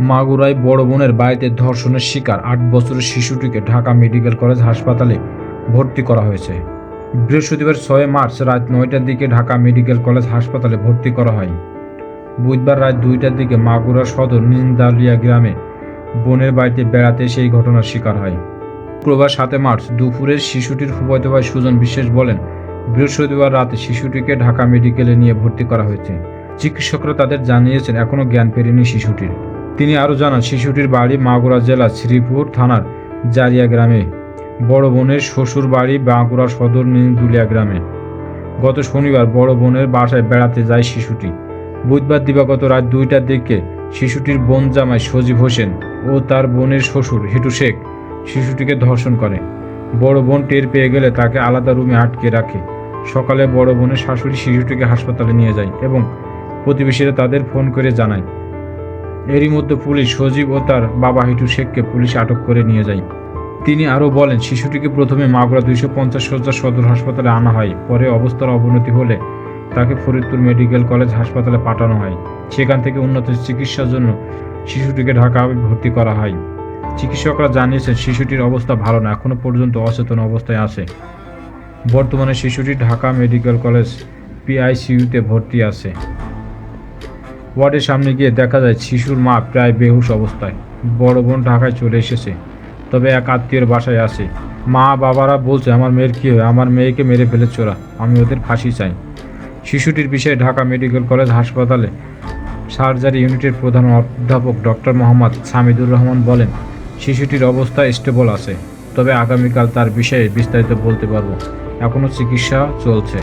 মাগুরায় বড় বোনের বাড়িতে ধর্ষণের শিকার আট বছরের শিশুটিকে ঢাকা মেডিকেল কলেজ হাসপাতালে ভর্তি করা হয়েছে। বৃহস্পতিবার ছয় মার্চ রাত নয়টার দিকে ঢাকা মেডিকেল কলেজ হাসপাতালে ভর্তি করা হয়। বুধবার রাত দুইটার দিকে মাগুরা সদর নিন্দালিয়া গ্রামে বোনের বাড়িতে বেড়াতে সেই ঘটনার শিকার হয়। শুক্রবার সাতে মার্চ দুপুরে শিশুটির ফুফায়তো ভাই সুজন বিশ্বাস বলেন, বৃহস্পতিবার রাতে শিশুটিকে ঢাকা মেডিকেলে নিয়ে ভর্তি করা হয়েছে। চিকিৎসকরা তাদের জানিয়েছেন এখনও জ্ঞান ফেরেনি শিশুটির। তিনি আরও জানান, শিশুটির বাড়ি মাগুরা জেলা, শ্রীপুর থানার জারিয়া গ্রামে। বড় বোনের শ্বশুর বাড়ি বাঁকুড়া সদর নিন্দুলিয়া গ্রামে। গত শনিবার বড় বোনের বাসায় বেড়াতে যায় শিশুটি। বুধবার দিবাগত রাত দুইটার দিকে শিশুটির বোন জামাই সজীব হোসেন ও তার বোনের শ্বশুর হিটু শেখ শিশুটিকে ধর্ষণ করে। বড় বোন টের পেয়ে গেলে তাকে আলাদা রুমে আটকে রাখে। সকালে বড় বোনের শাশুড়ি শিশুটিকে হাসপাতালে নিয়ে যায় এবং প্রতিবেশীরা তাদের ফোন করে জানায়। এরই মধ্যে পুলিশ সজীব ও তার বাবা হিটু শেখকে পুলিশ আটক করে নিয়ে যায়। তিনি আরও বলেন, শিশুটিকে প্রথমে মাগুরা দুইশো পঞ্চাশ শয্যা সদর হাসপাতালে আনা হয়, পরে অবস্থার অবনতি হলে তাকে ফরিদপুর মেডিকেল কলেজ হাসপাতালে পাঠানো হয়। সেখান থেকে উন্নত চিকিৎসার জন্য শিশুটিকে ঢাকা ভর্তি করা হয়। চিকিৎসকরা জানিয়েছেন, শিশুটির অবস্থা ভালো না এখনও পর্যন্ত অচেতন অবস্থায় আছে। বর্তমানে শিশুটি ঢাকা মেডিকেল কলেজ পিআইসিইউতে ভর্তি আছে। ওয়ার্ডের সামনে গিয়ে দেখা যায় শিশুর মা প্রায় বেহুশ অবস্থায়। বড় বোন ঢাকায় চলে এসেছে। তবে এক আত্মীয়ের বাসায় আছে। মা, বাবারা বলছে, আমার মেয়ের কী হয়? আমার মেয়েকে মেরে ফেলেছে ওরা। আমি ওদের ফাঁসি চাই। শিশুটির বিষয়ে ঢাকা মেডিকেল কলেজ হাসপাতালে সার্জারি ইউনিটের প্রধান অধ্যাপক ডক্টর মোহাম্মদ সামিদুর রহমান বলেন, শিশুটির অবস্থা স্টেবল আছে। তবে আগামীকাল তার বিষয়ে বিস্তারিত বলতে পারব। এখনও চিকিৎসা চলছে।